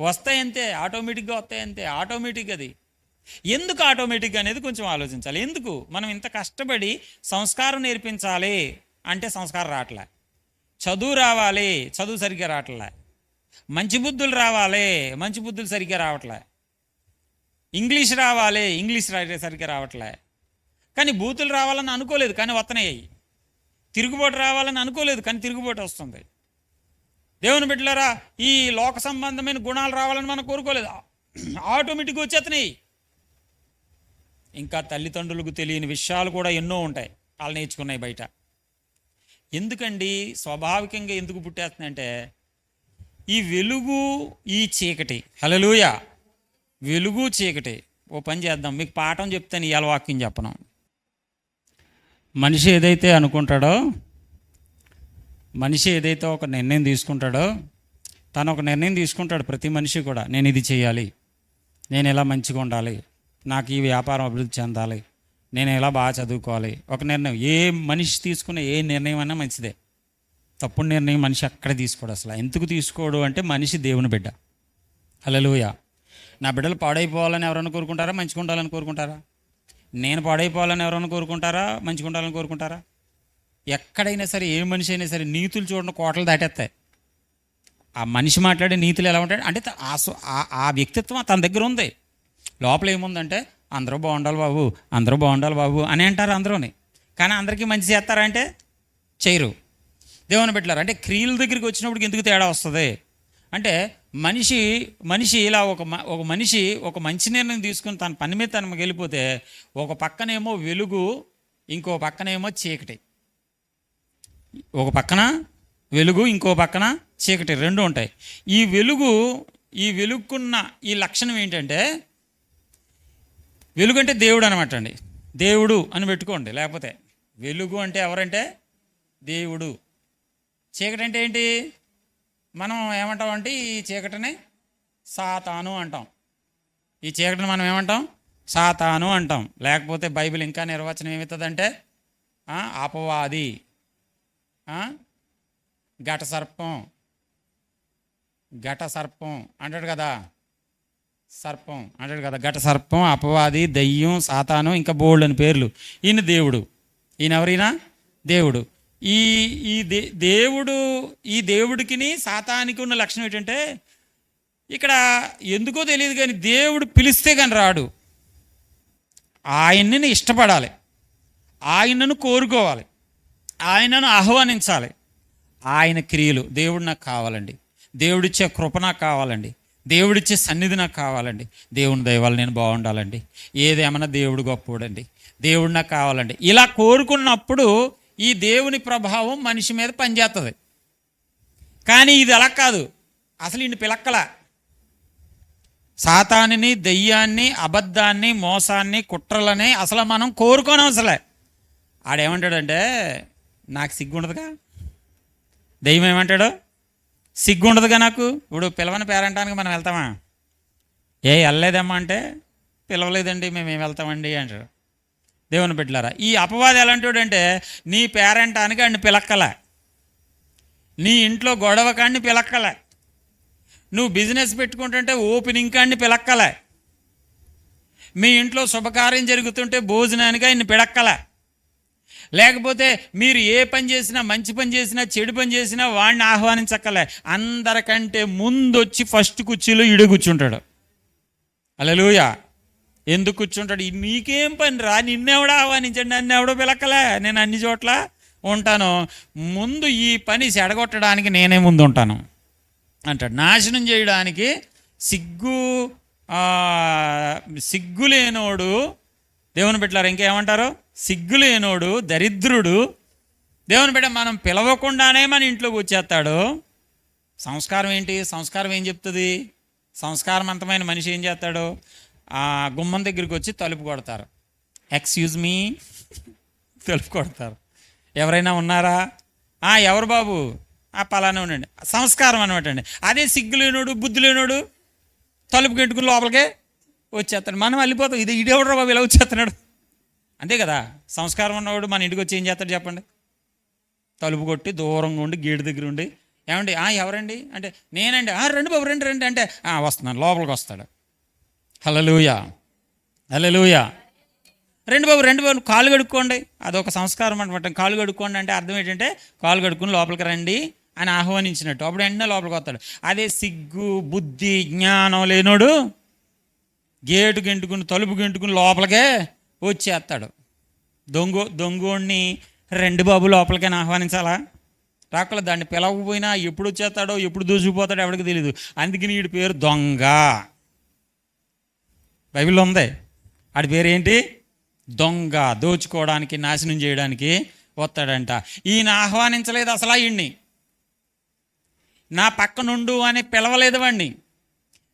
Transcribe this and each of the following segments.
వస్తాయంతే ఆటోమేటిక్గా వస్తాయంతే ఆటోమేటిక్ అది. ఎందుకు ఆటోమేటిక్ అనేది కొంచెం ఆలోచించాలి. ఎందుకు? మనం ఇంత కష్టపడి సంస్కారం నేర్పించాలి అంటే సంస్కారం రావట్లే. చదువు రావాలి చదువు సరిగ్గా రావట్లే. మంచి బుద్ధులు రావాలి మంచి బుద్ధులు సరిగ్గా రావట్లే. ఇంగ్లీష్ రావాలి ఇంగ్లీష్ సరిగ్గా రావట్లే. కానీ బూతులు రావాలని అనుకోలేదు కానీ వస్తున్నాయి తిరుగుబాటు రావాలని అనుకోలేదు కానీ తిరుగుబాటు వస్తుంది. దేవుని బిడ్డలారా ఈ లోక సంబంధమైన గుణాలు రావాలని మనం కోరుకోలేదు? ఆటోమేటిక్గా వచ్చేస్తున్నాయి. ఇంకా తల్లిదండ్రులకు తెలియని విషయాలు కూడా ఎన్నో ఉంటాయి వాళ్ళు నేర్చుకున్నాయి బయట. ఎందుకండి? స్వాభావికంగా ఎందుకు పుట్టేస్తుందంటే ఈ వెలుగు ఈ చీకటి. హలలుయ వెలుగు చీకటి. ఓ పని చేద్దాం మీకు పాఠం చెప్తాను ఇవాళ వాక్యం చెప్పను. మనిషి ఏదైతే అనుకుంటాడో మనిషి ఏదైతే ఒక నిర్ణయం తీసుకుంటాడో తను ఒక నిర్ణయం తీసుకుంటాడు ప్రతి మనిషి కూడా. నేను ఇది చేయాలి. నేను ఎలా మంచిగా ఉండాలి? నాకు ఈ వ్యాపారం అభివృద్ధి చెందాలి. నేను ఎలా బాగా చదువుకోవాలి? ఒక నిర్ణయం. ఏ మనిషి తీసుకునే ఏ నిర్ణయం అయినా మంచిదే. తప్పుడు నిర్ణయం మనిషి అక్కడ తీసుకోడు అసలు. ఎందుకు తీసుకోడు అంటే మనిషి దేవుని బిడ్డ. అలలుయ నా బిడ్డలు పాడైపోవాలని ఎవరైనా కోరుకుంటారా? మంచిగా ఉండాలని కోరుకుంటారా? నేను పాడైపోవాలని ఎవరైనా కోరుకుంటారా? మంచిగా ఉండాలని కోరుకుంటారా? ఎక్కడైనా సరే ఏ మనిషి అయినా సరే నీతులు చూడండి కోటలు దాటేస్తాయి. ఆ మనిషి మాట్లాడే నీతులు ఎలా ఉంటాయి? అంటే ఆ ఆ- వ్యక్తిత్వం తన దగ్గర ఉంది. లోపల ఏముందంటే అందరూ బాగుండాలి బాబు అందరూ బాగుండాలి బాబు అని అంటారు అందరూని. కానీ అందరికీ మంచి చేస్తారంటే చేయరు. దేవుని పెట్టారు అంటే క్రియల దగ్గరికి వచ్చినప్పుడు ఎందుకు తేడా వస్తుంది? అంటే మనిషి మనిషి ఇలా ఒక మ- ఒక మనిషి ఒక మంచి నిర్ణయం తీసుకుని తన పని మీద తన వెళ్ళిపోతే ఒక పక్కనేమో వెలుగు ఇంకో పక్కనేమో చీకటి. ఒక పక్కన వెలుగు ఇంకో పక్కన చీకటి రెండు ఉంటాయి. ఈ వెలుగు ఈ వెలుగుకున్న ఈ లక్షణం ఏంటంటే వెలుగు అంటే దేవుడు అనమాట అండి. దేవుడు అని పెట్టుకోండి. లేకపోతే వెలుగు అంటే ఎవరంటే దేవుడు. చీకటి అంటే ఏంటి? మనం ఏమంటాం అంటే ఈ చీకటిని సాతాను అంటాం. ఈ చీకటిని మనం ఏమంటాం? సాతాను అంటాం. లేకపోతే బైబిల్ ఇంకా నిర్వచనం ఏమవుతుందంటే అపవాది. ఘట సర్పం. ఘట సర్పం. అంటాడు కదా. సర్పం. అంటాడు కదా. ఘట సర్పం అపవాది దయ్యం సాతాను ఇంకా బోల్డ్ అని పేర్లు. ఈయన దేవుడు. ఈయన ఎవరైనా? దేవుడు. ఈ ఈ దే దేవుడు ఈ దేవుడికిని సాతానికి ఉన్న లక్షణం ఏంటంటే ఇక్కడ ఎందుకో తెలియదు కానీ దేవుడు పిలిస్తే కానీ రాడు. ఆయన్ని ఇష్టపడాలి. ఆయనను కోరుకోవాలి. ఆయనను ఆహ్వానించాలి. ఆయన క్రియలు దేవుడు నాకు కావాలండి. దేవుడిచ్చే కృప నాకు కావాలండి. దేవుడిచ్చే సన్నిధి నాకు కావాలండి. దేవుని దయవల్ల నేను బాగుండాలండి. ఏదేమన్నా దేవుడు గొప్పోడండి దేవుడు నాకు కావాలండి. ఇలా కోరుకున్నప్పుడు ఈ దేవుని ప్రభావం మనిషి మీద పనిచేస్తుంది కానీ ఇది అలా కాదు. అసలు ఈయన పిలక్కల. సాతానిని దెయ్యాన్ని అబద్ధాన్ని మోసాన్ని కుట్రలని అసలు మనం కోరుకోనవసలే ఆడేమంటాడంటే నాకు సిగ్గుండదుగా? దెయ్యం ఏమంటాడు? సిగ్గుండదుగా నాకు? ఇప్పుడు పిలవని పేరంటానికి మనం వెళ్తామా? ఏ వెళ్ళలేదమ్మా అంటే పిలవలేదండి మేము ఏం వెళ్తామండి అంటారు దేవుని బిడ్డలారా ఈ అపవాది ఎలాంటివాడంటే నీ పేరంటానికి ఆయన పిలక్కల. నీ ఇంట్లో గొడవ కాడిని పిలక్కల. నువ్వు బిజినెస్ పెట్టుకుంటుంటే ఓపెనింగ్ కాడిని పిలక్కలే. మీ ఇంట్లో శుభకార్యం జరుగుతుంటే భోజనానికి ఆయన్ని పిడక్కలే లేకపోతే మీరు ఏ పని చేసినా మంచి పని చేసినా చెడు పని చేసినా వాడిని ఆహ్వానించక్కలే అందరికంటే ముందు వచ్చి ఫస్ట్ కుర్చీలో ఇడు కూర్చుంటాడు. అలలుయ ఎందుకు కూర్చుంటాడు? నీకేం పని రా? నిన్నెవడ ఆహ్వానించండి నన్ను ఎవడో పిలక్కలే. నేను అన్ని చోట్ల ఉంటాను. ముందు ఈ పని సెడగొట్టడానికి నేనే ముందు ఉంటాను. అంటాడు. నాశనం చేయడానికి సిగ్గు సిగ్గులేనోడు సిగ్గు లేనోడు దేవుని బిడ్డలారు ఇంకేమంటారు? సిగ్గు లేనోడు దరిద్రుడు. దేవుని బిడ్డ మనం పిలవకుండానే మన ఇంట్లోకి వచ్చేస్తాడు. సంస్కారం ఏంటి? సంస్కారం ఏం చెప్తుంది? సంస్కారవంతమైన మనిషి ఏం చేస్తాడు? ఆ గుమ్మం దగ్గరికి వచ్చి తలుపు కొడతారు. ఎక్స్క్యూజ్ మీ తలుపు కొడతారు. ఎవరైనా ఉన్నారా? "ఆ, ఎవరు బాబు? ఆ పలానే ఉండండి. సంస్కారం అనమాట అండి. అదే సిగ్గు లేనోడు బుద్ధి లేనోడు తలుపు గెంటుకుని లోపలికే వచ్చేస్తాడు. మనం వెళ్ళిపోతాం ఇది ఇడేవడరా బాబు ఇలా వచ్చేస్తున్నాడు? అంతే కదా? సంస్కారం ఉన్నవాడు మన ఇంటికి వచ్చి ఏం చేస్తాడు చెప్పండి? తలుపు కొట్టి దూరంగా ఉండి గేటు దగ్గర ఉండి ఏమండి? "ఆ, ఎవరండి? అంటే నేనండి. "ఆ, రండి బాబు రండి రండి. అంటే "ఆ, వస్తున్నాను. లోపలికి వస్తాడు. హలలుయా హలలుయా రెండు బాబు రెండు బాబు. కాలు కడుక్కోండి. అదొక సంస్కారం అనమాట కాలు కడుక్కోండి అంటే అర్థం ఏంటంటే కాలు కడుక్కుని లోపలికి రండి అని ఆహ్వానించినట్టు. అప్పుడు వెంటనే లోపలికి వస్తాడు. అదే సిగ్గు బుద్ధి జ్ఞానం లేనోడు గేటు గెంటుకుని తలుపు గెంటుకుని లోపలికే వచ్చేస్తాడు. దొంగ దొంగోడిని రెండు బాబు లోపలికైనా ఆహ్వానించాలా? రాకల దాన్ని పిలవకపోయినా ఎప్పుడు వచ్చేస్తాడో ఎప్పుడు దూసుకుపోతాడో ఎవరికి తెలియదు అందుకని వీడి పేరు దొంగ. బైబిల్లో ఉంది. ఆడి పేరు ఏంటి దొంగ. దోచుకోవడానికి నాశనం చేయడానికి వస్తాడంట. ఈయన ఆహ్వానించలేదు అసలు ఈయన్ని నా పక్కనుండు అని పిలవలేదు వాడిని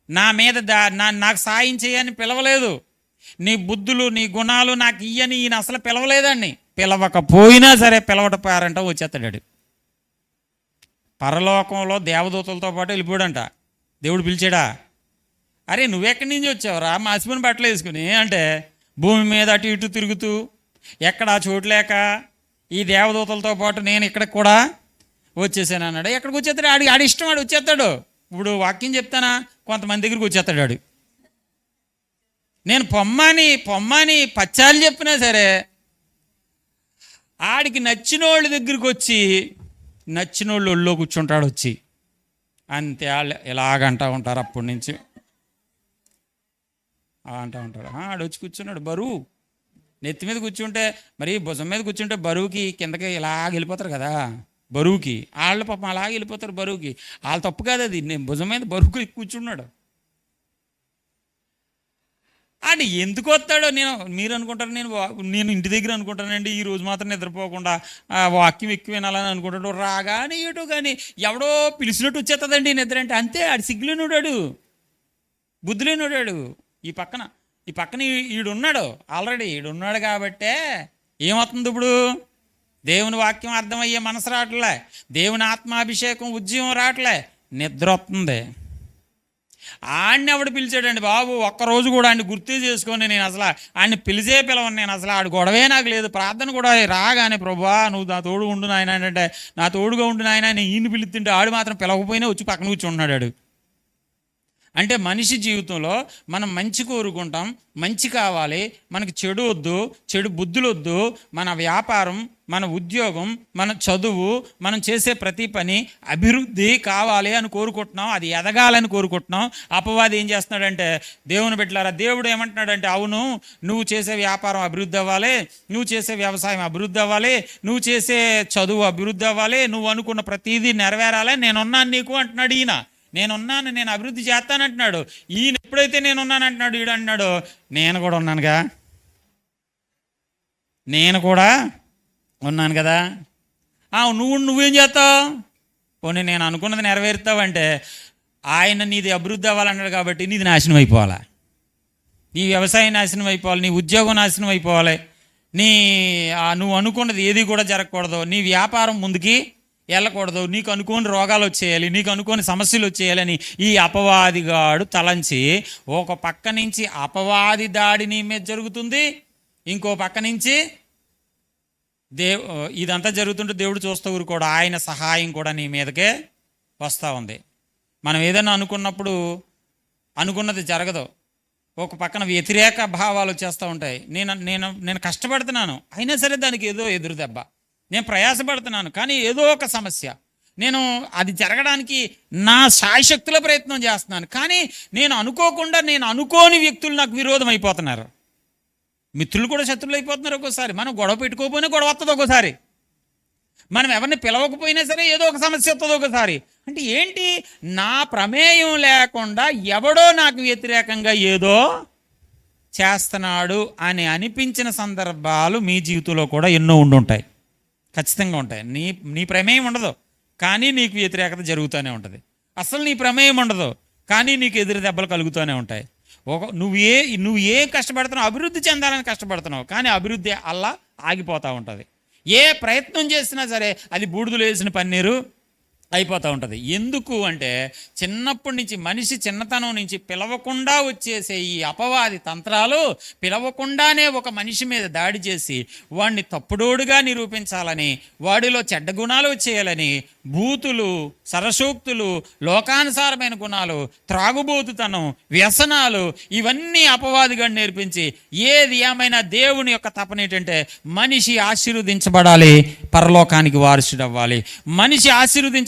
నా మీద దా నా నాకు సాయం చేయని పిలవలేదు. నీ బుద్ధులు నీ గుణాలు నాకు ఇయ్యని ఈయన అసలు పిలవలేదండి. పిలవకపోయినా సరే పిలవట పారంట వచ్చేస్తాడు పరలోకంలో దేవదూతలతో పాటు వెళ్ళిపోయాడంట. దేవుడు పిలిచాడా? అరే నువ్వెక్కడి నుంచి వచ్చావురా? మా హస్బెండ్ బట్టలు వేసుకుని అంటే భూమి మీద అటు ఇటు తిరుగుతూ ఎక్కడ ఆ చోటు లేక ఈ దేవదూతలతో పాటు నేను ఇక్కడ కూడా వచ్చేసాను అన్నాడు ఎక్కడికి వచ్చేస్తాడు? ఆడి ఆడి ఇష్టం ఆడు వచ్చేస్తాడు. ఇప్పుడు వాక్యం చెప్తానా? కొంతమంది దగ్గరికి వచ్చేస్తాడు వాడు. నేను పొమ్మని పొమ్మని పచ్చాలు చెప్పినా సరే ఆడికి నచ్చిన వాళ్ళ దగ్గరికి వచ్చి నచ్చిన వాళ్ళు ఒళ్ళో కూర్చుంటాడు వచ్చి. అంతే వాళ్ళు ఇలాగంటా ఉంటారు అప్పటి నుంచి. అంటూ ఉంటాడు. ఆడు వచ్చి కూర్చున్నాడు. బరువు. నెత్తి మీద కూర్చుంటే మరి భుజం మీద కూర్చుంటే బరువుకి కిందకి ఇలాగ వెళ్ళిపోతారు కదా. బరువుకి. వాళ్ళ పాపం అలాగే వెళ్ళిపోతారు బరువుకి. వాళ్ళ తప్పు కాదు అది. నేను భుజం మీద బరువుకి కూర్చున్నాడు. ఆడు ఎందుకు వస్తాడో నేను మీరు అనుకుంటారు నేను నేను ఇంటి దగ్గర అనుకుంటానండి ఈ రోజు మాత్రం నిద్రపోకుండా వాక్యం ఎక్కువ వినాలని అనుకుంటాడు. రాగానే ఏటో కానీ ఎవడో పిలిచినట్టు వచ్చేస్తుందండి నిద్ర అంటే. అంతే ఆడు సిగ్గులేనుడాడు. బుద్ధులేనుడాడు. ఈ పక్కన ఈ పక్కన ఈడున్నాడు. ఆల్రెడీ ఈడున్నాడు కాబట్టే ఏమవుతుంది ఇప్పుడు? దేవుని వాక్యం అర్థమయ్యే మనసు రావట్లే. దేవుని ఆత్మాభిషేకం ఉద్యమం రావట్లే. నిద్ర వస్తుంది. ఆడిని ఎవడు పిలిచాడండి బాబు? ఒక్కరోజు కూడా ఆయన గుర్తు చేసుకొని నేను అసలు. ఆయన్ని పిలిచే పిలవను నేను అసలు. ఆడు గొడవే నాకు లేదు. ప్రార్థన కూడా రాగానే ప్రభా నువ్వు నా తోడు ఉండు నాయన అంటే నా తోడుగా ఉండు నాయన నేను ఈయన పిలుతుంటే ఆడు మాత్రం పిలవకపోయినా వచ్చి పక్కన కూర్చున్నాడు ఆడు. అంటే మనిషి జీవితంలో మనం మంచి కోరుకుంటాం మంచి కావాలి మనకి చెడు వద్దు చెడు బుద్ధులు వద్దు మన వ్యాపారం మన ఉద్యోగం మన చదువు మనం చేసే ప్రతి పని అభివృద్ధి కావాలి అని కోరుకుంటున్నాం అది ఎదగాలని కోరుకుంటున్నాం. అపవాది ఏం చేస్తున్నాడంటే దేవుని బిడ్డలారా దేవుడు ఏమంటున్నాడంటే అవును నువ్వు చేసే వ్యాపారం అభివృద్ధి అవ్వాలి నువ్వు చేసే వ్యవసాయం అభివృద్ధి అవ్వాలి నువ్వు చేసే చదువు అభివృద్ధి అవ్వాలి నువ్వు అనుకున్న ప్రతిదీ నెరవేరాలి నేనున్నాను నీకు అంటున్నాడు ఈయన. నేనున్నాను నేను అభివృద్ధి చేస్తానంటున్నాడు. ఈయన ఎప్పుడైతే నేనున్నానంటున్నాడు ఈడు అంటున్నాడు నేను కూడా ఉన్నానుగా. నేను కూడా ఉన్నాను కదా. ఆ, నువ్వు నువ్వేం చేస్తావు? పోనీ నేను అనుకున్నది నెరవేరుతావంటే ఆయన నీది అభివృద్ధి అవ్వాలన్నాడు కాబట్టి నీది నాశనం అయిపోవాలా? నీ వ్యవసాయం నాశనం అయిపోవాలి నీ ఉద్యోగం నాశనం అయిపోవాలి నీ నువ్వు అనుకున్నది ఏది కూడా జరగకూడదు నీ వ్యాపారం ముందుకి వెళ్ళకూడదు నీకు అనుకోని రోగాలు వచ్చేయాలి నీకు అనుకోని సమస్యలు వచ్చేయాలని ఈ అపవాదిగాడు తలంచి ఒక పక్క నుంచి అపవాది దాడి నీ మీద జరుగుతుంది ఇంకో పక్క నుంచి దేవ్ ఇదంతా జరుగుతుంటే దేవుడు చూస్తూ ఊరుకోడు ఆయన సహాయం కూడా నీ మీదకే వస్తూ ఉంది. మనం ఏదైనా అనుకున్నప్పుడు అనుకున్నది జరగదు. ఒక పక్కన వ్యతిరేక భావాలు వచ్చేస్తూ ఉంటాయి. నేను నేను నేను కష్టపడుతున్నాను. అయినా సరే దానికి ఏదో ఎదురు దెబ్బ. నేను ప్రయాసపడుతున్నాను. కానీ ఏదో ఒక సమస్య. నేను అది జరగడానికి నా సాయశక్తుల ప్రయత్నం చేస్తున్నాను. కానీ నేను అనుకోకుండా నేను అనుకోని వ్యక్తులు నాకు విరోధం అయిపోతున్నారు. మిత్రులు కూడా శత్రువులు అయిపోతున్నారు ఒక్కోసారి. మనం గొడవ పెట్టుకోకపోయినా గొడవ వస్తుంది ఒక్కోసారి. మనం ఎవరిని పిలవకపోయినా సరే ఏదో ఒక సమస్య వస్తుంది ఒకసారి అంటే ఏంటి? నా ప్రమేయం లేకుండా ఎవడో నాకు వ్యతిరేకంగా ఏదో చేస్తున్నాడు అని అనిపించిన సందర్భాలు మీ జీవితంలో కూడా ఎన్నో ఉండుంటాయి. ఖచ్చితంగా ఉంటాయి. నీ నీ ప్రమేయం ఉండదు. కానీ నీకు వ్యతిరేకత జరుగుతూనే ఉంటుంది. అసలు నీ ప్రమేయం ఉండదు. కానీ నీకు ఎదురు దెబ్బలు కలుగుతూనే ఉంటాయి. ఒక నువ్వు ఏ నువ్వు ఏ కష్టపడుతున్నావు అభివృద్ధి చెందాలని కష్టపడుతున్నావు కానీ అభివృద్ధి అలా ఆగిపోతూ ఉంటుంది. ఏ ప్రయత్నం చేసినా సరే అది బూడిదలు వేసిన పన్నీరు అయిపోతూ ఉంటుంది. ఎందుకు అంటే చిన్నప్పటి నుంచి మనిషి చిన్నతనం నుంచి పిలవకుండా వచ్చేసే ఈ అపవాది తంత్రాలు పిలవకుండానే ఒక మనిషి మీద దాడి చేసి వాడిని తప్పుడోడుగా నిరూపించాలని వాడిలో చెడ్డ గుణాలు వచ్చేయాలని భూతులు సరసూక్తులు లోకానుసారమైన గుణాలు త్రాగుబోతుతనం వ్యసనాలు ఇవన్నీ అపవాదిగా నేర్పించి ఏది ఏమైనా దేవుని యొక్క తపన ఏంటంటే మనిషి ఆశీర్వదించబడాలి పరలోకానికి వారసుడవ్వాలి. మనిషి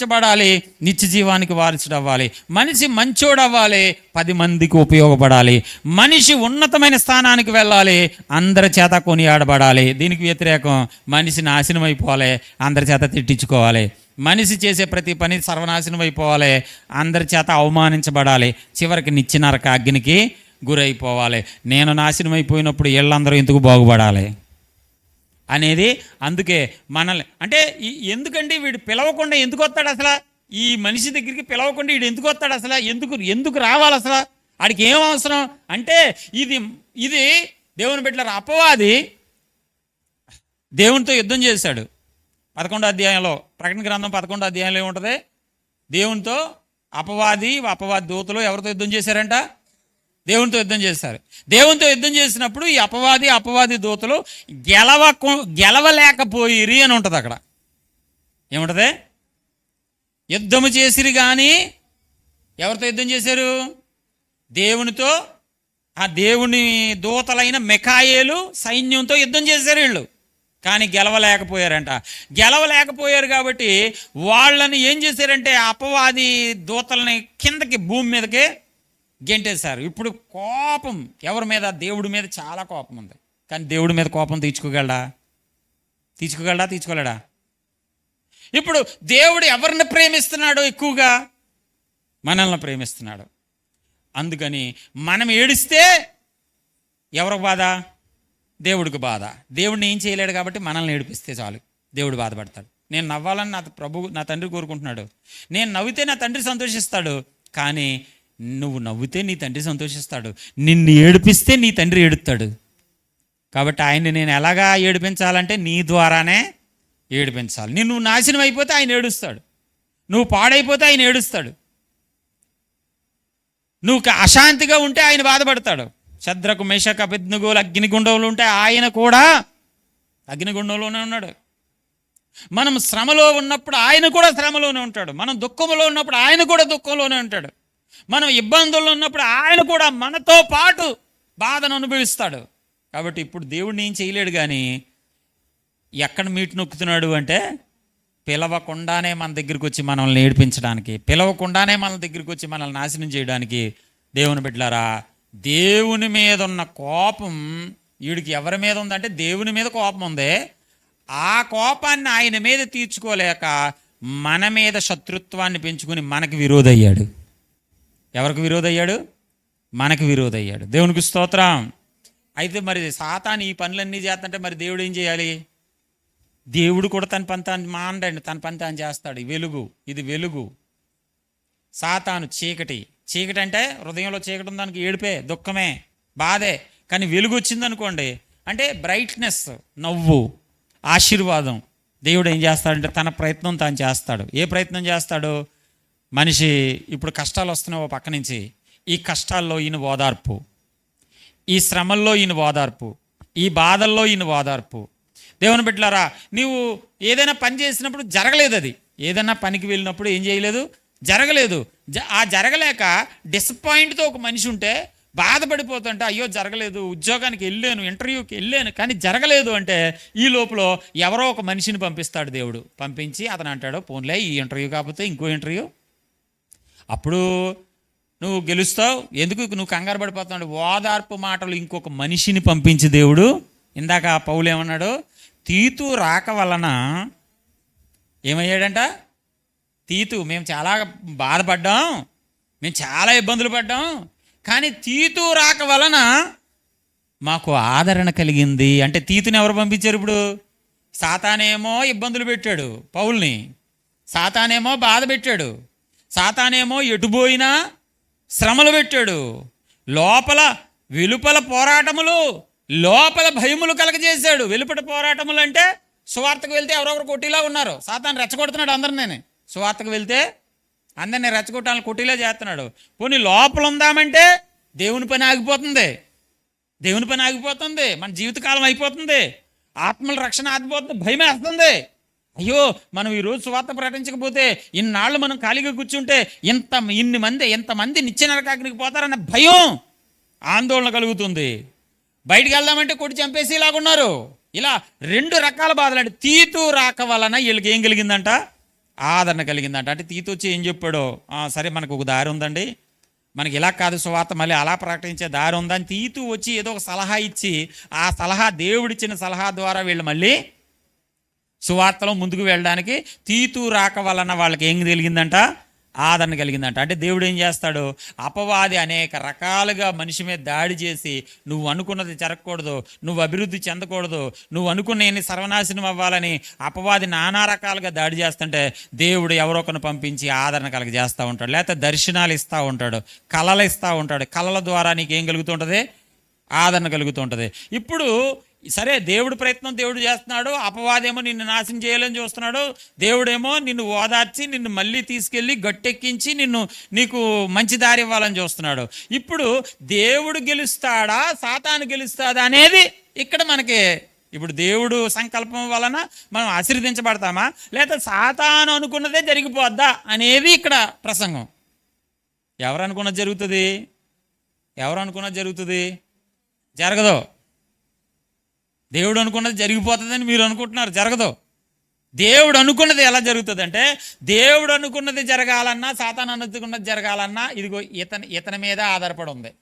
ఆశీర్వదించబడాలి నిత్య జీవానికి వారసుడవ్వాలి. మనిషి మంచోడవ్వాలి పది మందికి ఉపయోగపడాలి. మనిషి ఉన్నతమైన స్థానానికి వెళ్ళాలి అందరి చేత కొనియాడబడాలి. దీనికి వ్యతిరేకం మనిషి నాశనం అయిపోవాలి అందరి చేత తిట్టించుకోవాలి. మనిషి చేసే ప్రతి పని సర్వనాశనం అయిపోవాలి అందరి చేత అవమానించబడాలి. చివరికి నిచ్చినరక అగ్నికి గురైపోవాలి. నేను నాశనం అయిపోయినప్పుడు వీళ్ళందరూ ఎందుకు బాగుపడాలి? అనేది అందుకే మనల్ని అంటే ఎందుకంటే ఎందుకండి వీడు పిలవకుండా ఎందుకు వస్తాడు అసలు? ఈ మనిషి దగ్గరికి పిలవకుండా వీడు ఎందుకు వస్తాడు అసలు? ఎందుకు ఎందుకు రావాలి అసలు? ఆడికి ఏం అవసరం? అంటే ఇది ఇది దేవుని బిడ్డల అపవాది దేవునితో యుద్ధం చేశాడు. పదకొండో అధ్యాయంలో ప్రకటన గ్రంథం పదకొండో అధ్యాయంలో ఏముంటుంది? దేవునితో అపవాది అపవాది దూతలు ఎవరితో యుద్ధం చేశారంట? దేవునితో యుద్ధం చేశారు దేవునితో యుద్ధం చేసినప్పుడు ఈ అపవాది అపవాది దూతలు గెలవ గెలవలేకపోయిరి అని ఉంటుంది అక్కడ. ఏముంటుంది? యుద్ధము చేసిరి కానీ ఎవరితో యుద్ధం చేశారు? దేవునితో ఆ దేవుని దూతలైన మెకాయేలు సైన్యంతో యుద్ధం చేశారు వీళ్ళు. కానీ గెలవలేకపోయారంట. గెలవలేకపోయారు కాబట్టి వాళ్ళని ఏం చేశారంటే అపవాది దూతలని కిందకి భూమి మీదకి గెంటేశారు ఇప్పుడు కోపం ఎవరి మీద? దేవుడి మీద చాలా కోపం ఉంది. కానీ దేవుడి మీద కోపం తీర్చుకోగలడా? తీర్చుకోగలడా? తీర్చుకోలేడా? ఇప్పుడు దేవుడు ఎవరిని ప్రేమిస్తున్నాడో ఎక్కువగా? మనల్ని ప్రేమిస్తున్నాడు. అందుకని మనం ఏడిస్తే ఎవరికి బాధ? దేవుడికి బాధ. దేవుడిని ఏం చేయలేడు కాబట్టి మనల్ని ఏడిపిస్తే చాలు. దేవుడు బాధపడతాడు. నేను నవ్వాలని నా ప్రభు నా తండ్రి కోరుకుంటున్నాడు. నేను నవ్వితే నా తండ్రి సంతోషిస్తాడు. కానీ నువ్వు నవ్వితే నీ తండ్రి సంతోషిస్తాడు. నిన్ను ఏడిపిస్తే నీ తండ్రి ఏడుస్తాడు కాబట్టి ఆయన్ని నేను ఎలాగా ఏడిపించాలంటే నీ ద్వారానే ఏడిపించాలి. నిన్ను నాశనం అయిపోతే ఆయన ఏడుస్తాడు. నువ్వు పాడైపోతే ఆయన ఏడుస్తాడు. నువ్వు అశాంతిగా ఉంటే ఆయన బాధపడతాడు. శద్రకు మేషక పెద్దగోలు అగ్నిగుండంలో ఉంటే ఆయన కూడా అగ్నిగుండంలోనే ఉన్నాడు. మనం శ్రమలో ఉన్నప్పుడు ఆయన కూడా శ్రమలోనే ఉంటాడు. మనం దుఃఖంలో ఉన్నప్పుడు ఆయన కూడా దుఃఖంలోనే ఉంటాడు. మనం ఇబ్బందుల్లో ఉన్నప్పుడు ఆయన కూడా మనతో పాటు బాధను అనుభవిస్తాడు. కాబట్టి ఇప్పుడు దేవుడిని ఏం చేయలేడు కానీ ఎక్కడ మీటు నొక్కుతున్నాడు అంటే పిలవకుండానే మన దగ్గరికి వచ్చి మనల్ని ఏడిపించడానికి పిలవకుండానే మన దగ్గరికి వచ్చి మనల్ని నాశనం చేయడానికి దేవుని బిడ్డలారా దేవుని మీద ఉన్న కోపం వీడికి ఎవరి మీద ఉందంటే దేవుని మీద కోపం ఉంది. ఆ కోపాన్ని ఆయన మీద తీర్చుకోలేక మన మీద శత్రుత్వాన్ని పెంచుకుని మనకి విరోధయ్యాడు. ఎవరికి విరోధయ్యాడు? మనకి విరోధయ్యాడు. దేవునికి స్తోత్రం. అయితే మరి సాతాను ఈ పనులన్నీ చేస్తుంటే మరి దేవుడు ఏం చేయాలి? దేవుడు కూడా తన పని తాను మాండండి తన పని తాను చేస్తాడు. ఈ వెలుగు. ఇది వెలుగు. సాతాను చీకటి. చీకటి అంటే హృదయంలో చీకటి ఉందానికి ఏడిపే దుఃఖమే బాధే. కానీ వెలుగు వచ్చిందనుకోండి అంటే బ్రైట్నెస్ నవ్వు ఆశీర్వాదం. దేవుడు ఏం చేస్తాడంటే తన ప్రయత్నం తాను చేస్తాడు. ఏ ప్రయత్నం చేస్తాడు? మనిషి ఇప్పుడు కష్టాలు వస్తున్నాయి ఓ పక్క నుంచి. ఈ కష్టాల్లో ఈయన ఓదార్పు. ఈ శ్రమల్లో ఈయన ఓదార్పు. ఈ బాధల్లో ఈయన ఓదార్పు. దేవుని బిడ్డలారా నీవు ఏదైనా పని చేసినప్పుడు జరగలేదు అది. ఏదైనా పనికి వెళ్ళినప్పుడు ఏం చేయలేదు? జరగలేదు. జ- ఆ జరగలేక డిసప్పాయింట్తో ఒక మనిషి ఉంటే బాధపడిపోతుంటే అయ్యో జరగలేదు. ఉద్యోగానికి వెళ్ళాను ఇంటర్వ్యూకి వెళ్ళాను కానీ జరగలేదు అంటే ఈ లోపల ఎవరో ఒక మనిషిని పంపిస్తాడు దేవుడు. పంపించి అతను అంటాడు పోన్లే ఈ ఇంటర్వ్యూ కాకపోతే ఇంకో ఇంటర్వ్యూ అప్పుడు నువ్వు గెలుస్తావు. ఎందుకు? నువ్వు కంగారు పడిపోతున్నాడు. ఓదార్పు మాటలు ఇంకొక మనిషిని పంపించి దేవుడు. ఇందాక ఆ పౌలు ఏమన్నాడు? తీతు రాక వలన ఏమయ్యాడంట? తీతు మేము చాలా బాధపడ్డాం. మేము చాలా ఇబ్బందులు పడ్డాం. కానీ తీతు రాక వలన మాకు ఆదరణ కలిగింది. అంటే తీతుని ఎవరు పంపించారు ఇప్పుడు? సాతానేమో ఇబ్బందులు పెట్టాడు పౌల్ని. సాతానేమో బాధ పెట్టాడు. సాతానేమో ఎటుపోయినా శ్రమలు పెట్టాడు. లోపల వెలుపల పోరాటములు లోపల భయములు కలగజేశాడు. వెలుపట పోరాటములు అంటే సువార్తకు వెళ్తే ఎవరొకరు కొట్టిలా ఉన్నారు. సాతాను రెచ్చగొడుతున్నాడు అందరినీ సువార్తకు వెళ్తే అందరినీ రెచ్చగొట్టాలని కొట్టిలా చేస్తున్నాడు. పోనీ లోపల ఉందామంటే దేవుని పని ఆగిపోతుంది. దేవుని పని ఆగిపోతుంది. మన జీవితకాలం అయిపోతుంది. ఆత్మల రక్షణ ఆగిపోతుంది. భయం వేస్తుంది అయ్యో మనం ఈరోజు సువార్త ప్రకటించకపోతే ఇన్నాళ్ళు మనం ఖాళీగా కూర్చుంటే ఇంత ఇన్ని మంది ఎంతమంది నిత్య నరకాగ్నికి పోతారన్న భయం ఆందోళన కలుగుతుంది. బయటికి వెళ్దామంటే కొట్టి చంపేసి ఇలాగున్నారు ఇలా రెండు రకాల బాధలు అంటే తీతు రాక వలన వీళ్ళకి ఏం కలిగిందంట? ఆదరణ కలిగిందంట. అంటే తీతు వచ్చి ఏం చెప్పాడో? సరే మనకు ఒక దారి ఉందండి. మనకి ఇలా కాదు సువార్త మళ్ళీ అలా ప్రకటించే దారి ఉందని తీతు వచ్చి ఏదో ఒక సలహా ఇచ్చి ఆ సలహా దేవుడిచ్చిన సలహా ద్వారా వీళ్ళు మళ్ళీ సువార్తలో ముందుకు వెళ్ళడానికి తీతు రాక వలన వాళ్ళకి ఏం కలిగిందంట? ఆదరణ కలిగిందంట. అంటే దేవుడు ఏం చేస్తాడు? అపవాది అనేక రకాలుగా మనిషి మీద దాడి చేసి నువ్వు అనుకున్నది జరగకూడదు నువ్వు అభివృద్ధి చెందకూడదు నువ్వు అనుకున్న సర్వనాశనం అవ్వాలని అపవాది నానా రకాలుగా దాడి చేస్తుంటే దేవుడు ఎవరో ఒకరిని పంపించి ఆదరణ కలిగి చేస్తూ ఉంటాడు. లేకపోతే దర్శనాలు ఇస్తూ ఉంటాడు. కళలు ఇస్తూ ఉంటాడు. కళల ద్వారా నీకు ఏం కలుగుతుంటుంది ఆదరణ కలుగుతూ ఉంటుంది. ఇప్పుడు సరే దేవుడు ప్రయత్నం దేవుడు చేస్తున్నాడు అపవాదేమో నిన్ను నాశనం చేయాలని చూస్తున్నాడు దేవుడేమో నిన్ను ఓదార్చి నిన్ను మళ్ళీ తీసుకెళ్ళి గట్టెక్కించి నిన్ను నీకు మంచి దారి ఇవ్వాలని చూస్తున్నాడు. ఇప్పుడు దేవుడు గెలుస్తాడా సాతాను గెలుస్తాడా అనేది ఇక్కడ మనకి ఇప్పుడు దేవుడు సంకల్పం వలన మనం ఆశీర్వదించబడతామా? లేదా సాతాను అనుకున్నదే జరిగిపోద్దా అనేది ఇక్కడ ప్రసంగం. ఎవరు అనుకున్నది జరుగుతుంది? ఎవరు అనుకున్నది జరుగుతుంది? జరగదు. దేవుడు అనుకున్నది జరిగిపోతుందని మీరు అనుకుంటున్నారు జరగదు. దేవుడు అనుకున్నది ఎలా జరుగుతుంది అంటే దేవుడు అనుకున్నది జరగాలన్నా సాతాను అనుకున్నది జరగాలన్నా ఇదిగో ఇతని ఇతని మీద ఆధారపడి ఉంది.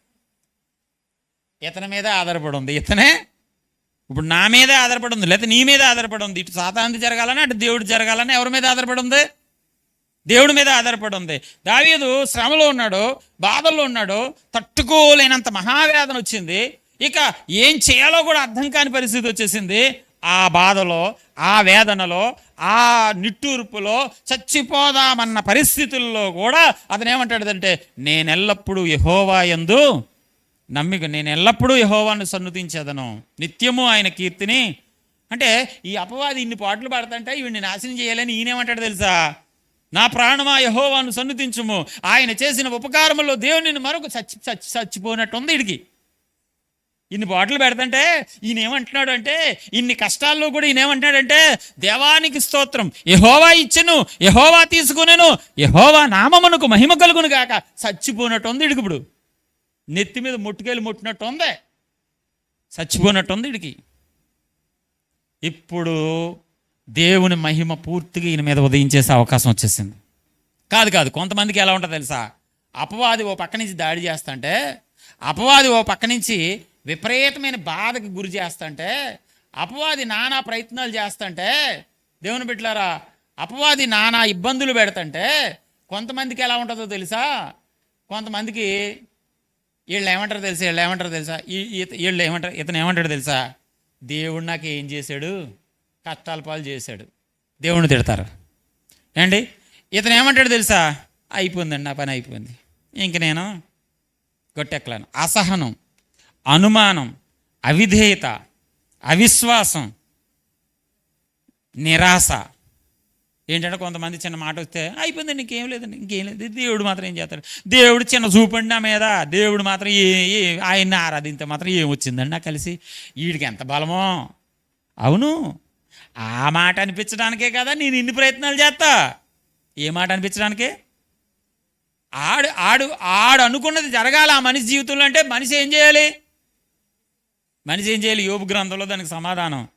ఇతని మీద ఆధారపడి ఉంది. ఇతనే ఇప్పుడు నా మీదే ఆధారపడి ఉంది లేకపోతే నీ మీద ఆధారపడి ఉంది. ఇటు సాతాంది జరగాలని అటు దేవుడు జరగాలన్నా ఎవరి మీద ఆధారపడి ఉంది? దేవుడి మీద ఆధారపడి ఉంది. దావీదు శ్రమలో ఉన్నాడు బాధల్లో ఉన్నాడు తట్టుకోలేనంత మహావేదన వచ్చింది. ఇక ఏం చేయాలో కూడా అర్థం కాని పరిస్థితి వచ్చేసింది. ఆ బాధలో ఆ వేదనలో ఆ నిట్టూర్పులో చచ్చిపోదామన్న పరిస్థితుల్లో కూడా అతను ఏమంటాడంటే నేను ఎల్లప్పుడూ యహోవా ఎందు నమ్మిక నేను ఎల్లప్పుడూ యహోవాను సన్నుతించేదను. నిత్యము ఆయన కీర్తిని. అంటే ఈ అపవాది ఇన్ని పాటలు పాడుతుంటే ఈవిడ్ని నాశనం చేయాలని ఈయనేమంటాడు తెలుసా? నా ప్రాణమా యహోవాను సన్నుతించుము. ఆయన చేసిన ఉపకారములో దేవుని మరొక చచ్చి చచ్చి చచ్చిపోయినట్టు ఉంది ఇడికి ఇన్ని బాటలు పెడతంటే ఈయన ఏమంటున్నాడు అంటే ఇన్ని కష్టాల్లో కూడా ఈయన ఏమంటున్నాడంటే దేవానికి స్తోత్రం. యహోవా ఇచ్చెను యహోవా తీసుకునేను యహోవా నామమునకు మహిమ కలుగును కాక చచ్చిపోయినట్టు ఉంది ఇడికి ఇప్పుడు. నెత్తి మీద ముట్టుకెళ్ళి ముట్టినట్టు ఉంది చచ్చిపోయినట్టు ఉంది ఇడికి. ఇప్పుడు దేవుని మహిమ పూర్తిగా ఈయన మీద ఉదయించేసే అవకాశం వచ్చేసింది. కాదు కాదు కొంతమందికి ఎలా ఉంటుంది తెలుసా? అపవాది ఓ పక్క నుంచి దాడి చేస్తుంటే అపవాది ఓ పక్క నుంచి విపరీతమైన బాధకు గురి చేస్తుంటే అపవాది నానా ప్రయత్నాలు చేస్తుంటే దేవుని బిడ్డలారా అపవాది నానా ఇబ్బందులు పెడతంటే కొంతమందికి ఎలా ఉంటుందో తెలుసా? కొంతమందికి వీళ్ళు ఏమంటారు తెలుసా? వీళ్ళు ఏమంటారు తెలుసా? ఈ వీళ్ళు ఏమంటారు ఇతను ఏమంటాడు తెలుసా? దేవుడు నాకు ఏం చేశాడు? కష్టాల పాలు చేశాడు. దేవుణ్ణి తిడతారు. ఏండి ఇతను ఏమంటాడు తెలుసా? అయిపోయిందండి నా పని అయిపోయింది. ఇంక నేను గొట్టెక్కలేను. అసహనం. అనుమానం అవిధేయత అవిశ్వాసం నిరాశ. ఏంటంటే కొంతమంది చిన్న మాట వస్తే అయిపోయిందండి ఇంకేం లేదండి ఇంకేం లేదు దేవుడు మాత్రం ఏం చేస్తాడు? దేవుడు చిన్న చూపండి నా మీద దేవుడు మాత్రం ఏ ఏ- ఆయన్ని ఆరాధింతే మాత్రం ఏం వచ్చిందండి నాకు కలిసి? వీడికి ఎంత బలమో. అవును ఆ మాట అనిపించడానికే కదా నేను ఇన్ని ప్రయత్నాలు చేస్తా. ఏ మాట అనిపించడానికే? ఆడు ఆడు ఆడు అనుకున్నది జరగాలి ఆ మనిషి జీవితంలో అంటే మనిషి ఏం చేయాలి? మనిషి ఏం చేయాలి? యోబు గ్రంథంలో దానికి సమాధానం.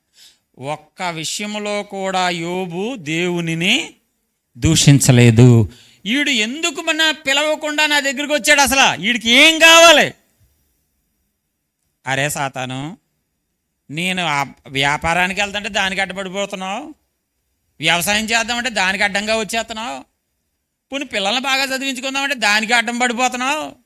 ఒక్క విషయంలో కూడా యోబు దేవునిని దూషించలేదు. ఈడు ఎందుకు మన పిలవకుండా నా దగ్గరికి వచ్చాడు అసలు? వీడికి ఏం కావాలి? అరే సాతాను నేను ఆ వ్యాపారానికి వెళ్తుంటే దానికి అడ్డపడిపోతున్నావు. వ్యవసాయం చేద్దామంటే దానికి అడ్డంగా వచ్చేస్తున్నావు. పోనీ పిల్లల్ని బాగా చదివించుకుందామంటే దానికి అడ్డం పడిపోతున్నావు.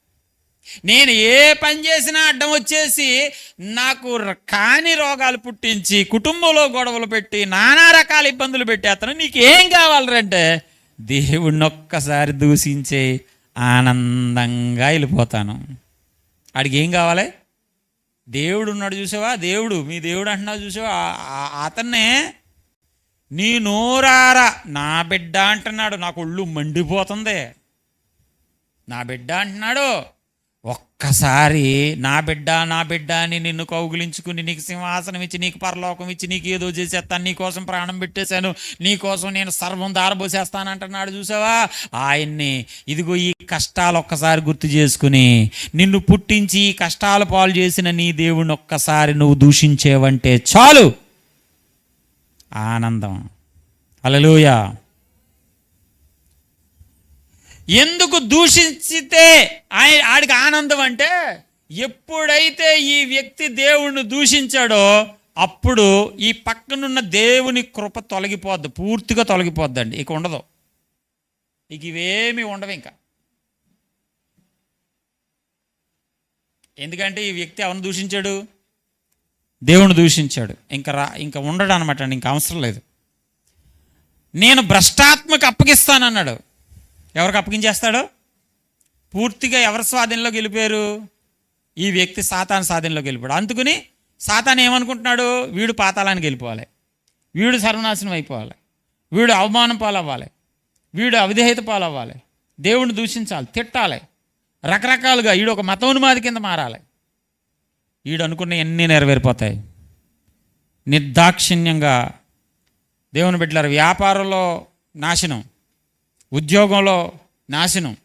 నేను ఏ పని చేసినా అడ్డం వచ్చేసి నాకు ర- కాని రోగాలు పుట్టించి కుటుంబంలో గొడవలు పెట్టి నానా రకాల ఇబ్బందులు పెట్టేస్తాను నీకు ఏం కావాలంటే దేవుణ్ణి ఒక్కసారి దూషించే ఆనందంగా వెళ్ళిపోతాను. ఆడికి ఏం కావాలి? దేవుడు ఉన్నాడు చూసావా? దేవుడు. మీ దేవుడు అంటున్నావు చూసావా? ఆ- అతన్నే నీ నోరారా. నా బిడ్డ అంటున్నాడు. నాకు ఒళ్ళు మండిపోతుంది. నా బిడ్డ అంటున్నాడు ఒక్కసారి నా బిడ్డ నా బిడ్డ అని నిన్ను కౌగులించుకుని నీకు సింహాసనం ఇచ్చి నీకు పరలోకం ఇచ్చి నీకు ఏదో చేసేస్తాను నీ కోసం ప్రాణం పెట్టేశాను నీ కోసం నేను సర్వం దారబోసేస్తానంటున్నాడు చూసావా? ఆయన్ని ఇదిగో ఈ కష్టాలు ఒక్కసారి గుర్తు చేసుకుని నిన్ను పుట్టించి ఈ కష్టాలు పాలు చేసిన నీ దేవుని ఒక్కసారి నువ్వు దూషించేవంటే చాలు. ఆనందం. హల్లెలూయా. ఎందుకు దూషించితే ఆయన ఆడికి ఆనందం అంటే ఎప్పుడైతే ఈ వ్యక్తి దేవుణ్ణి దూషించాడో అప్పుడు ఈ పక్కనున్న దేవుని కృప తొలగిపోద్ది పూర్తిగా తొలగిపోద్దండి. ఇక ఉండదు. ఇక ఇవేమి ఉండవు ఇంకా. ఎందుకంటే ఈ వ్యక్తి ఎవరిని దూషించాడు? దేవుని దూషించాడు. ఇంకా రా ఇంకా ఉండడు అనమాట అండి ఇంకా అవసరం లేదు. నేను భ్రష్టాత్మకు అప్పగిస్తానన్నాడు. ఎవరికి అప్పగించేస్తాడు? పూర్తిగా ఎవరి స్వాధీనంలో గెలిపారు? ఈ వ్యక్తి సాతాన్ స్వాధీనంలో గెలిపాడు. అందుకుని సాతాన్ ఏమనుకుంటున్నాడు? వీడు పాతాళానికి వెళ్ళిపోవాలి వీడు సర్వనాశనం అయిపోవాలి. వీడు అవమానం పాలవ్వాలి. వీడు అవిధేయత పాలవ్వాలి. దేవుడిని దూషించాలి. తిట్టాలి. రకరకాలుగా ఈడు ఒక మతోన్మాది కింద మారాలి. ఈడు అనుకున్న ఎన్ని నెరవేరిపోతాయి. నిర్దాక్షిణ్యంగా దేవుని బిడ్డలారు వ్యాపారంలో నాశనం. ఉద్యోగంలో నాశనం.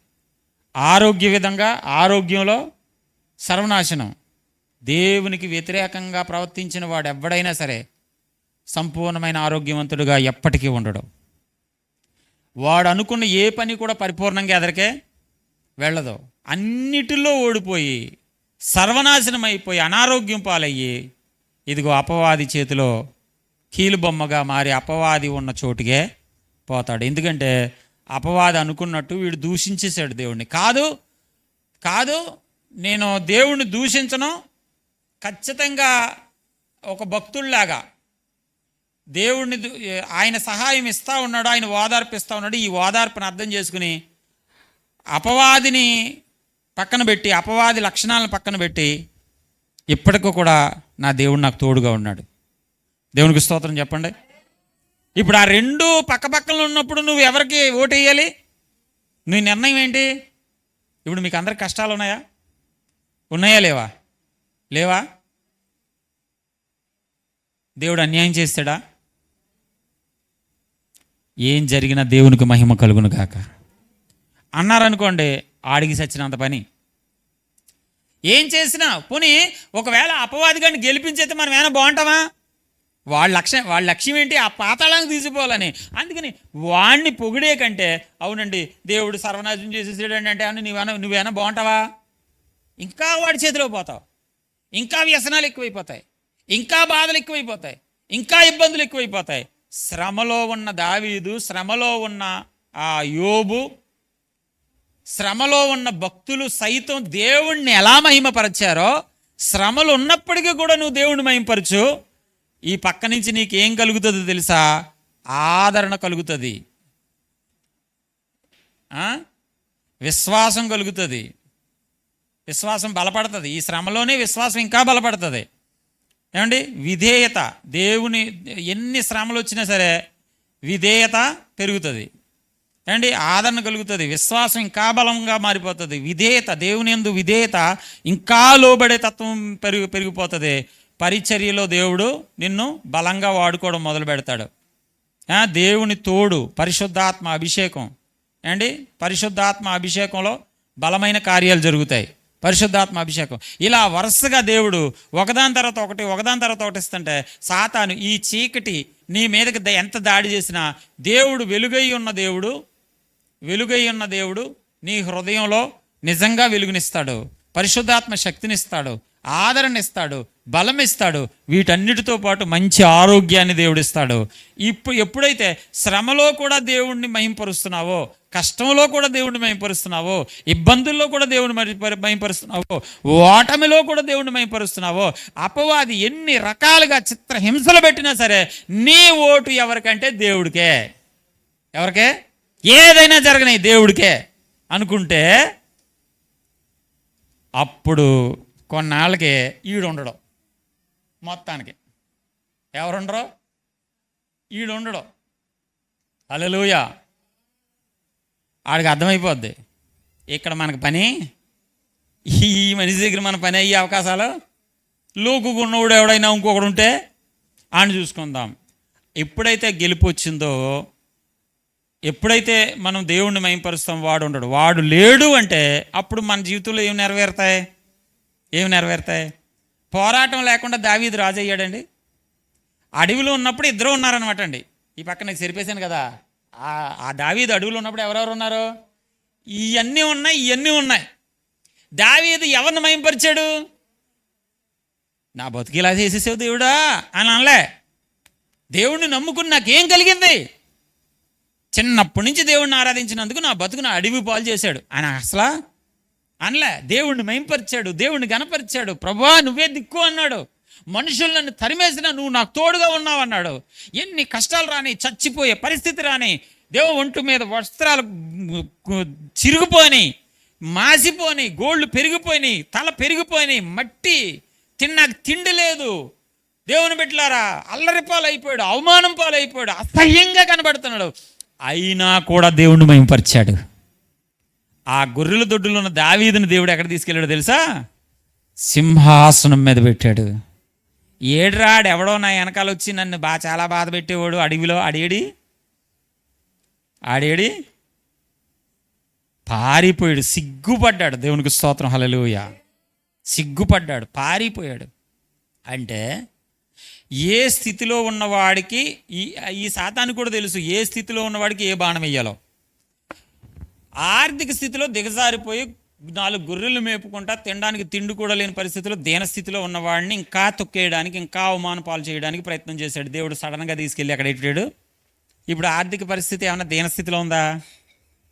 ఆరోగ్య విధంగా ఆరోగ్యంలో సర్వనాశనం. దేవునికి వ్యతిరేకంగా ప్రవర్తించిన వాడు ఎవడైనా సరే సంపూర్ణమైన ఆరోగ్యవంతుడుగా ఎప్పటికీ ఉండడు. వాడు అనుకున్న ఏ పని కూడా పరిపూర్ణంగా ఎదరికే వెళ్ళదు. అన్నిటిలో ఓడిపోయి సర్వనాశనం అయిపోయి అనారోగ్యం పాలయ్యి ఇదిగో అపవాది చేతిలో కీలుబొమ్మగా మారి అపవాది ఉన్న చోటుకే పోతాడు. ఎందుకంటే అపవాది అనుకున్నట్టు వీడు దూషించేశాడు దేవుడిని కాదు కాదు నేను దేవుణ్ణి దూషించను. ఖచ్చితంగా ఒక భక్తుల్లాగా దేవుణ్ణి ఆయన సహాయం ఇస్తా ఉన్నాడు ఆయన ఓదార్పిస్తా ఉన్నాడు. ఈ ఓదార్పును అర్థం చేసుకుని అపవాదిని పక్కన పెట్టి అపవాది లక్షణాలను పక్కన పెట్టి ఇప్పటికీ కూడా నా దేవుడు నాకు తోడుగా ఉన్నాడు. దేవునికి స్తోత్రం చెప్పండి. ఇప్పుడు ఆ రెండు పక్కపక్కన ఉన్నప్పుడు నువ్వు ఎవరికి ఓటు వేయాలి? నీ నిర్ణయం ఏంటి? ఇప్పుడు మీకు అందరికి కష్టాలు ఉన్నాయా? ఉన్నాయా లేవా? లేవా? దేవుడు అన్యాయం చేస్తాడా? ఏం జరిగినా దేవునికి మహిమ కలుగును కాక అన్నారనుకోండి ఆడికి సచ్చినంత పని. ఏం చేసినా పోనీ ఒకవేళ అపవాది గారిని గెలిపించేస్తే మనం ఏమైనా బాగుంటామా? వాళ్ళ లక్ష్యం వాళ్ళ లక్ష్యం ఏంటి? ఆ పాతాళానికి తీసిపోవాలని. అందుకని వాణ్ణి పొగిడే కంటే అవునండి దేవుడు సర్వనాశనం చేసేసాడు అంటే అవును నువ్వేనా నువ్వేనా బాగుంటావా? ఇంకా వాడి చేతిలో పోతావు. ఇంకా వ్యసనాలు ఎక్కువైపోతాయి. ఇంకా బాధలు ఎక్కువైపోతాయి. ఇంకా ఇబ్బందులు ఎక్కువైపోతాయి. శ్రమలో ఉన్న దావీదు శ్రమలో ఉన్న ఆ యోబు శ్రమలో ఉన్న భక్తులు సైతం దేవుణ్ణి ఎలా మహిమపరిచారో శ్రమలు ఉన్నప్పటికీ కూడా నువ్వు దేవుణ్ణి మహిమపరచు. ఈ పక్క నుంచి నీకేం కలుగుతుందో తెలుసా? ఆదరణ కలుగుతుంది. విశ్వాసం కలుగుతుంది. విశ్వాసం బలపడుతుంది. ఈ శ్రమలోనే విశ్వాసం ఇంకా బలపడుతుంది. ఏమండి? విధేయత. దేవుని ఎన్ని శ్రమలు వచ్చినా సరే విధేయత పెరుగుతుంది. ఏమండి? ఆదరణ కలుగుతుంది. విశ్వాసం ఇంకా బలంగా మారిపోతుంది. విధేయత. దేవుని ఎందు విధేయత ఇంకా లోబడే తత్వం పెరిగి పెరిగిపోతుంది. పరిచర్యలో దేవుడు నిన్ను బలంగా వాడుకోవడం మొదలు పెడతాడు. దేవుని తోడు పరిశుద్ధాత్మ అభిషేకం. ఏండి పరిశుద్ధాత్మ అభిషేకంలో బలమైన కార్యాలు జరుగుతాయి. పరిశుద్ధాత్మ అభిషేకం. ఇలా వరుసగా దేవుడు ఒకదాని తర్వాత ఒకటి ఒకదాని తర్వాత ఒకటి ఇస్తుంటే సాతాను ఈ చీకటి నీ మీదకి ఎంత దాడి చేసినా దేవుడు వెలుగై ఉన్న దేవుడు వెలుగై ఉన్న దేవుడు నీ హృదయంలో నిజంగా వెలుగునిస్తాడు. పరిశుద్ధాత్మ శక్తినిస్తాడు. ఆదరణ ఇస్తాడు బలం ఇస్తాడు వీటన్నిటితో పాటు మంచి ఆరోగ్యాన్ని దేవుడు ఇస్తాడు ఇప్పుడు ఎప్పుడైతే శ్రమలో కూడా దేవుణ్ణి మహింపరుస్తున్నావో కష్టంలో కూడా దేవుణ్ణి మహింపరుస్తున్నావో ఇబ్బందుల్లో కూడా దేవుని మహింపరుస్తున్నావో ఓటమిలో కూడా దేవుణ్ణి మహింపరుస్తున్నావో అపవాది ఎన్ని రకాలుగా చిత్రహింసలు పెట్టినా సరే నీ ఓటు ఎవరికంటే దేవుడికే. ఎవరికే? ఏదైనా జరగని దేవుడికే అనుకుంటే అప్పుడు కొన్నాళ్ళకి ఈడు ఉండడం మొత్తానికి. ఎవరుండరు? ఈడు ఉండడు అలలుయ ఆడికి అర్థమైపోద్ది. ఇక్కడ మనకు పని ఈ మనిషి దగ్గర మన పని అయ్యే అవకాశాలు లోకుకున్నవాడు ఎవడైనా ఇంకొకడు ఉంటే ఆయన చూసుకుందాం. ఎప్పుడైతే గెలుపు వచ్చిందో ఎప్పుడైతే మనం దేవుణ్ణి మయంపరుస్తాం వాడు ఉండడు. వాడు లేడు అంటే అప్పుడు మన జీవితంలో ఏం నెరవేరుతాయి? ఏం నెరవేరుతాయి? పోరాటం లేకుండా దావీదు రాజు అయ్యాడండి. అడవిలో ఉన్నప్పుడు ఇద్దరు ఉన్నారనమాట అండి. ఈ పక్కన నేను సరిపేశాను కదా. ఆ దావీది దావీదు అడవిలో ఉన్నప్పుడు ఎవరెవరు ఉన్నారు? ఇవన్నీ ఉన్నాయి ఇవన్నీ ఉన్నాయి. దావీదు ఎవరిని మయంపరిచాడు? నా బతికిలా చేసేసావు దేవుడా? అని అనలే. దేవుణ్ణి నమ్ముకుని నాకేం కలిగింది? చిన్నప్పటి నుంచి దేవుణ్ణి ఆరాధించినందుకు నా బతుకు నా అడవి పాలు చేశాడు. ఆయన అసలా అనలే దేవుణ్ణి మైంపరిచాడు దేవుణ్ణి గనపరిచాడు ప్రభా నువ్వే దిక్కు అన్నాడు. మనుషులు నన్ను తరిమేసినా నువ్వు నాకు తోడుగా ఉన్నావు అన్నాడు. ఎన్ని కష్టాలు రాని చచ్చిపోయే పరిస్థితి రాని దేవు ఒంటు మీద వస్త్రాలు చిరిగిపోని మాసిపోని గోళ్ళు పెరిగిపోయినాయి తల పెరిగిపోయినాయి మట్టి తిన్నాక తిండి లేదు. దేవుని బిడ్డలారా అల్లరి పాలైపోయాడు అవమానం పాలైపోయాడు అసహ్యంగా కనబడుతున్నాడు. అయినా కూడా దేవుణ్ణి మయంపరిచాడు ఆ గొర్రెల దొడ్డులో ఉన్న దావీదుని దేవుడు ఎక్కడ తీసుకెళ్ళాడో తెలుసా? సింహాసనం మీద పెట్టాడు. ఏడ్రాడు ఎవడో నా వెనకాల వచ్చి నన్ను బా చాలా బాధ పెట్టేవాడు. అడవిలో అడేడి ఆడేడి? పారిపోయాడు. సిగ్గుపడ్డాడు. దేవునికి స్తోత్రం. హలలుయ సిగ్గుపడ్డాడు. పారిపోయాడు. అంటే ఏ స్థితిలో ఉన్నవాడికి ఈ ఈ శాతానికి కూడా తెలుసు ఏ స్థితిలో ఉన్నవాడికి ఏ బాణం వేయాలో ఆర్థిక స్థితిలో దిగజారిపోయి నాలుగు గొర్రెలు మేపుకుంటా తినడానికి తిండి కూడా లేని పరిస్థితిలో దీనస్థితిలో ఉన్నవాడిని ఇంకా తొక్కేయడానికి ఇంకా అవమాన పాలు చేయడానికి ప్రయత్నం చేశాడు. దేవుడు సడన్గా తీసుకెళ్ళి అక్కడ ఎట్టాడు ఇప్పుడు ఆర్థిక పరిస్థితి ఏమైనా దీనస్థితిలో ఉందా?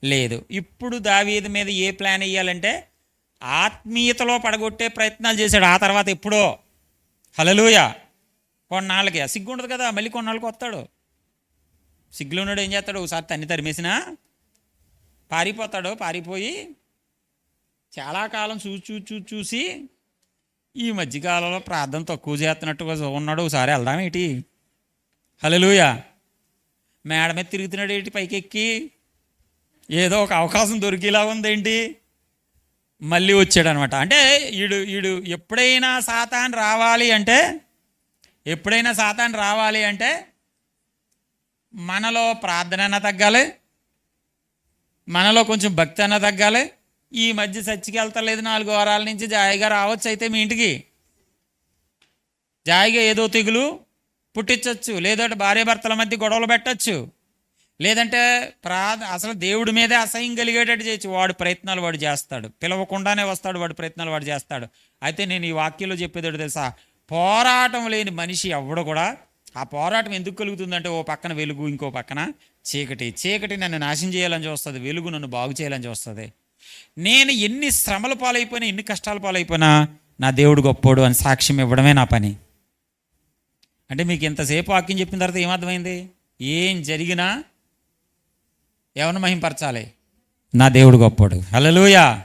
లేదు. ఇప్పుడు దావీది మీద ఏ ప్లాన్ వేయాలంటే ఆత్మీయతలో పడగొట్టే ప్రయత్నాలు చేశాడు. ఆ తర్వాత ఎప్పుడో. హలలుయ కొన్నాళ్ళకి. సిగ్గు ఉండదు కదా. మళ్ళీ కొన్నాళ్ళకి వస్తాడు. సిగ్గులో ఉన్నాడు ఏం చేస్తాడు? ఒకసారి తన్ని తరిమేసినా పారిపోతాడు పారిపోయి చాలా కాలం చూసి చూసి చూసి చూసి ఈ మధ్యకాలంలో ప్రార్థన తక్కువ చేస్తున్నట్టుగా ఉన్నాడు. ఒకసారి వెళ్దాం ఏంటి? హలోయ మేడ మీద తిరుగుతున్నాడు ఏంటి? పైకెక్కి. ఏదో ఒక అవకాశం దొరికేలా ఉందేంటి మళ్ళీ వచ్చాడు అనమాట అంటే ఈడు ఈడు ఎప్పుడైనా సాతాన్ రావాలి అంటే ఎప్పుడైనా సాతాన్ రావాలి అంటే మనలో ప్రార్థన తగ్గాలి మనలో కొంచెం భక్తి అన్న తగ్గాలి. ఈ మధ్య చచ్చికి వెళ్తలేదు నాలుగు వారాల నుంచి జాయిగా రావచ్చు అయితే మీ ఇంటికి. జాయిగా ఏదో తెగులు పుట్టించవచ్చు లేదంటే భార్యాభర్తల మధ్య గొడవలు పెట్టచ్చు. లేదంటే ప్రా అసలు దేవుడి మీదే అసహ్యం కలిగేటట్టు చేయొచ్చు. వాడు ప్రయత్నాలు వాడు చేస్తాడు. పిలవకుండానే వస్తాడు వాడు ప్రయత్నాలు వాడు చేస్తాడు. అయితే నేను ఈ వాక్యంలో చెప్పేదాడు తెలుసా? పోరాటం లేని మనిషి ఎవడు కూడా ఆ పోరాటం ఎందుకు కలుగుతుందంటే ఓ పక్కన వెలుగు ఇంకో పక్కన చీకటి. చీకటి నన్ను నాశనం చేయాలని చూస్తుంది వెలుగు నన్ను బాగు చేయాలని చూస్తుంది. నేను ఎన్ని శ్రమల పాలైపోయినా ఎన్ని కష్టాల పాలైపోయినా నా దేవుడు గొప్పోడు అని సాక్ష్యం ఇవ్వడమే నా పని. అంటే మీకు ఇంతసేపు వాక్యం చెప్పిన తర్వాత ఏమర్థమైంది? ఏం జరిగినా ఎవరిని మహింపరచాలి? నా దేవుడు గొప్పోడు. హల్లెలూయా!